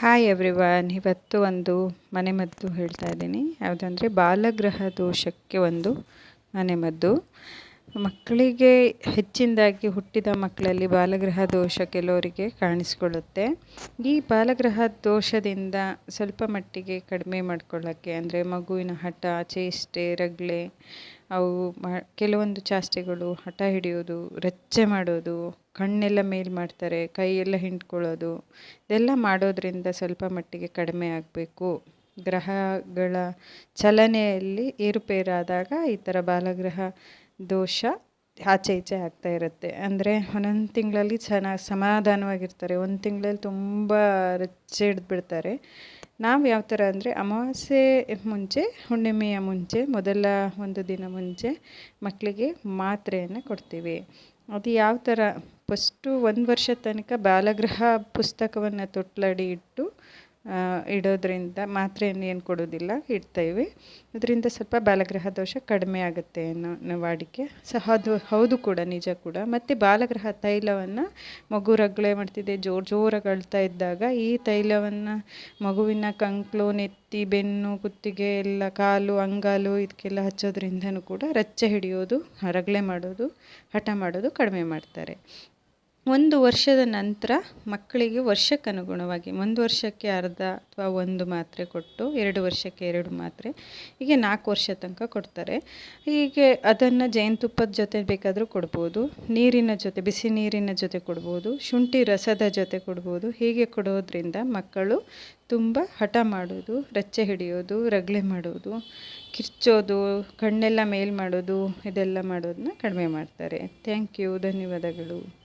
Hi everyone ಇವತ್ತು ಒಂದು ಮನೆಮದ್ದು ಹೇಳ್ತಾ ಇದ್ದೀನಿ. ಯಾವುದಂದರೆ ಬಾಲಗ್ರಹ ದೋಷಕ್ಕೆ ಒಂದು ಮನೆಮದ್ದು ಮಕ್ಕಳಿಗೆ ಹೆಚ್ಚಿನದಾಗಿ ಹುಟ್ಟಿದ ಮಕ್ಕಳಲ್ಲಿ ಬಾಲಗ್ರಹ ದೋಷ ಕೆಲವರಿಗೆ ಕಾಣಿಸ್ಕೊಳ್ಳುತ್ತೆ. ಈ ಬಾಲಗ್ರಹ ದೋಷದಿಂದ ಸ್ವಲ್ಪ ಮಟ್ಟಿಗೆ ಕಡಿಮೆ ಮಾಡ್ಕೊಳ್ಳೋಕ್ಕೆ ಅಂದರೆ ಮಗುವಿನ ಹಠ, ಚೇಷ್ಟೆ, ರಗಳೆ, ಅವು ಕೆಲವೊಂದು ಚಾಷ್ಟೆಗಳು, ಹಠ ಹಿಡಿಯೋದು, ರಚ್ಚೆ ಮಾಡೋದು, ಕಣ್ಣೆಲ್ಲ ಮೇಲ್ ಮಾಡ್ತಾರೆ, ಕೈಯೆಲ್ಲ ಹಿಂಡ್ಕೊಳ್ಳೋದು, ಇದೆಲ್ಲ ಮಾಡೋದ್ರಿಂದ ಸ್ವಲ್ಪ ಮಟ್ಟಿಗೆ ಕಡಿಮೆ ಆಗಬೇಕು. ಗ್ರಹಗಳ ಚಲನೆಯಲ್ಲಿ ಏರುಪೇರಾದಾಗ ಈ ಥರ ಬಾಲಗ್ರಹ ದೋಷ ಆಚೆ ಈಚೆ ಆಗ್ತಾ ಇರುತ್ತೆ. ಅಂದರೆ ಒಂದೊಂದು ತಿಂಗಳಲ್ಲಿ ಚೆನ್ನಾಗಿ ಸಮಾಧಾನವಾಗಿರ್ತಾರೆ. ಒಂದು ತಿಂಗಳಲ್ಲಿ ತುಂಬ ರಚ್ಚೆ ಹಿಡಿದ್ಬಿಡ್ತಾರೆ. ನಾವು ಯಾವ ಥರ ಅಂದರೆ ಅಮಾವಾಸ್ಯೆ ಮುಂಚೆ, ಹುಣ್ಣಿಮೆಯ ಮುಂಚೆ, ಮೊದಲ ಒಂದು ದಿನ ಮುಂಚೆ ಮಕ್ಕಳಿಗೆ ಮಾತ್ರೆಯನ್ನು ಕೊಡ್ತೀವಿ. ಅದು ಯಾವ ಥರ ಫಸ್ಟು ಒಂದು ವರ್ಷ ತನಕ ಬಾಲಗೃಹ ಪುಸ್ತಕವನ್ನು ತೊಟ್ಲಡಿ ಇಟ್ಟು ಇಡೋದ್ರಿಂದ ಮಾತ್ರೆಯನ್ನು ಏನು ಕೊಡೋದಿಲ್ಲ ಇಡ್ತೇವೆ ಅದರಿಂದ ಸ್ವಲ್ಪ ಬಾಲಗ್ರಹ ದೋಷ ಕಡಿಮೆ ಆಗುತ್ತೆ ಅನ್ನೋ ವಾಡಿಕೆ. ಸಹ ಅದು ಹೌದು ಕೂಡ, ನಿಜ ಕೂಡ. ಮತ್ತು ಬಾಲಗ್ರಹ ತೈಲವನ್ನು ಮಗು ರಗಳೆ ಮಾಡ್ತಿದೆ, ಜೋರು ಜೋರಾಗಿ ಇದ್ದಾಗ ಈ ತೈಲವನ್ನು ಮಗುವಿನ ಕಂಕ್ಲು, ನೆತ್ತಿ, ಬೆನ್ನು ಕುತ್ತಿಗೆ ಎಲ್ಲ, ಕಾಲು, ಅಂಗಾಲು ಇದಕ್ಕೆಲ್ಲ ಹಚ್ಚೋದ್ರಿಂದನೂ ಕೂಡ ರಚ್ಚೆ ಹಿಡಿಯೋದು, ರಗಳೆ ಮಾಡೋದು, ಹಠ ಮಾಡೋದು ಕಡಿಮೆ ಮಾಡ್ತಾರೆ. ಒಂದು ವರ್ಷದ ನಂತರ ಮಕ್ಕಳಿಗೆ ವರ್ಷಕ್ಕನುಗುಣವಾಗಿ, ಒಂದು ವರ್ಷಕ್ಕೆ ಅರ್ಧ ಅಥವಾ ಒಂದು ಮಾತ್ರೆ ಕೊಟ್ಟು, ಎರಡು ವರ್ಷಕ್ಕೆ ಎರಡು ಮಾತ್ರೆ, ಹೀಗೆ ನಾಲ್ಕು ವರ್ಷ ತನಕ ಕೊಡ್ತಾರೆ. ಹೀಗೆ ಅದನ್ನು ಜೇನುತುಪ್ಪದ ಜೊತೆ ಬೇಕಾದರೂ ಕೊಡ್ಬೋದು, ನೀರಿನ ಜೊತೆ, ಬಿಸಿ ನೀರಿನ ಜೊತೆ ಕೊಡ್ಬೋದು, ಶುಂಠಿ ರಸದ ಜೊತೆ ಕೊಡ್ಬೋದು, ಹೀಗೆ ಕೊಡೋದ್ರಿಂದ ಮಕ್ಕಳು ತುಂಬ ಹಠ ಮಾಡೋದು, ರಚ್ಚೆ ಹಿಡಿಯೋದು, ರಗಳೆ ಮಾಡೋದು, ಕಿರ್ಚೋದು, ಕಣ್ಣೆಲ್ಲ ಮೇಲ್ ಮಾಡೋದು, ಇದೆಲ್ಲ ಮಾಡೋದನ್ನ ಕಡಿಮೆ ಮಾಡ್ತಾರೆ. ಥ್ಯಾಂಕ್ ಯು, ಧನ್ಯವಾದಗಳು.